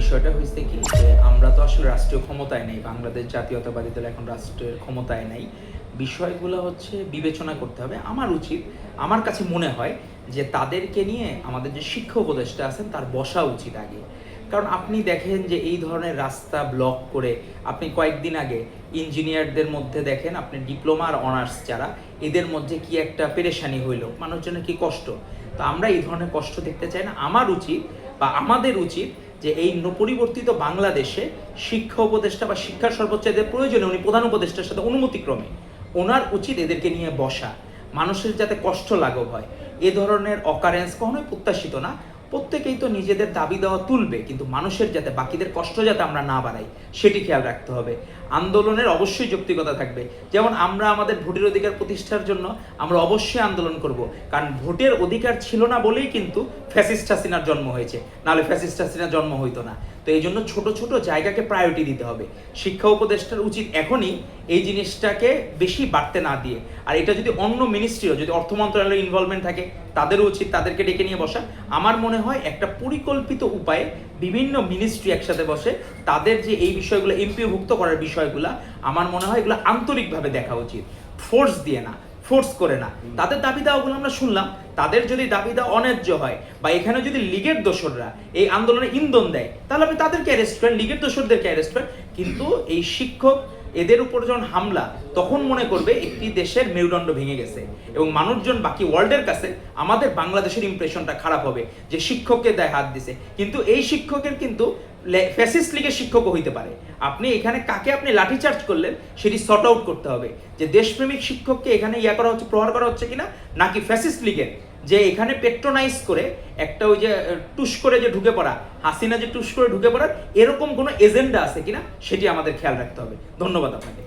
বিষয়টা হয়েছে কি যে আমরা তো আসলে রাষ্ট্রীয় ক্ষমতায় নেই, বাংলাদেশ জাতীয়তাবাদী দল এখন রাষ্ট্রের ক্ষমতায় নাই। বিষয়গুলো হচ্ছে বিবেচনা করতে হবে। আমার উচিত, আমার কাছে মনে হয় যে তাদেরকে নিয়ে আমাদের যে শিক্ষা উপদেষ্টা আছেন, তার বসা উচিত আগে। কারণ আপনি দেখেন যে এই ধরনের রাস্তা ব্লক করে আপনি কয়েকদিন আগে ইঞ্জিনিয়ারদের মধ্যে দেখেন, আপনি ডিপ্লোমা আর অনার্স যারা, এদের মধ্যে কি একটা পেরেশানি হইল, মানুষজনের কি কষ্ট? তো আমরা এই ধরনের কষ্ট দেখতে চাই না। আমার উচিত বা আমাদের উচিত যে এই পরিবর্তিত বাংলাদেশে শিক্ষা উপদেষ্টা বা শিক্ষার সর্বোচ্চ এদের প্রয়োজনে উনি প্রধান উপদেষ্টার সাথে অনুমতিক্রমে ওনার উচিত এদেরকে নিয়ে বসা। মানুষের যাতে কষ্ট লাঘব হয়। এ ধরনের অকারেন্স কখনোই প্রত্যাশিত না। প্রত্যেকেই তো নিজেদের দাবি দেওয়া তুলবে, কিন্তু মানুষের যাতে বাকিদের কষ্ট যাতে আমরা না বাড়াই, সেটি খেয়াল রাখতে হবে। আন্দোলনের অবশ্যই যৌক্তিকতা থাকবে। যেমন আমরা আমাদের ভোটের অধিকার প্রতিষ্ঠার জন্য আমরা অবশ্যই আন্দোলন করব। কারণ ভোটের অধিকার ছিল না বলেই কিন্তু ফ্যাসিস্ট হাসিনার জন্ম হয়েছে। নাহলে ফ্যাসিস্ট হাসিনার জন্ম হইতো না। তো এই জন্য ছোট ছোট জায়গাকে প্রায়োরিটি দিতে হবে। শিক্ষা উপদেষ্টার উচিত এখনই এই জিনিসটাকে বেশি বাড়তে না দিয়ে। আর এটা যদি অন্য মিনিস্ট্রিও যদি অর্থ মন্ত্রণালয়ের ইনভলভমেন্ট থাকে, তাদেরও উচিত তাদেরকে ডেকে নিয়ে বসা। আমার মনে হয় একটা পরিকল্পিত উপায়ে বিভিন্ন মিনিস্ট্রি একসাথে বসে তাদের যে এই বিষয়গুলো এমপিভুক্ত করার বিষয়গুলো আমার মনে হয় এগুলো আন্তরিকভাবে দেখা উচিত। ফোর্স দিয়ে না ফোর্স করে না। তাদের দাবি দাওয়াগুলো আমরা শুনলাম। তাদের যদি দাবি দেওয়া অন্যায্য হয় বা এখানে যদি লীগের দোসররা এই আন্দোলনে ইন্ধন দেয় তাহলে আমি তাদেরকে অ্যারেস্ট করেন লীগের দোসরদেরকে অ্যারেস্ট করেন কিন্তু এই শিক্ষক এদের উপর যখন হামলা, তখন মনে করবে একটি দেশের মেরুদণ্ড ভেঙে গেছে এবং মানুষজন বাকি ওয়ার্ল্ডের কাছে আমাদের বাংলাদেশের ইমপ্রেশনটা খারাপ হবে যে শিক্ষককে দেয় হাত দিছে। কিন্তু এই শিক্ষকের কিন্তু ফ্যাসিস্ট লীগের শিক্ষকও হইতে পারে। আপনি এখানে কাকে আপনি লাঠিচার্জ করলেন, সেটি সর্ট আউট করতে হবে। যে দেশপ্রেমিক শিক্ষককে এখানে ইয়া করা হচ্ছে, প্রহার করা হচ্ছে কিনা, নাকি ফ্যাসিস্ট লীগের যে এখানে পেট্রোনাইজ করে একটা ওই যে টুস করে যে ঢুকে পড়া, হাসিনা যে টুস করে ঢুকে পড়ার এরকম কোনো এজেন্ডা আছে কিনা, সেটি আমাদের খেয়াল রাখতে হবে। ধন্যবাদ আপনাকে।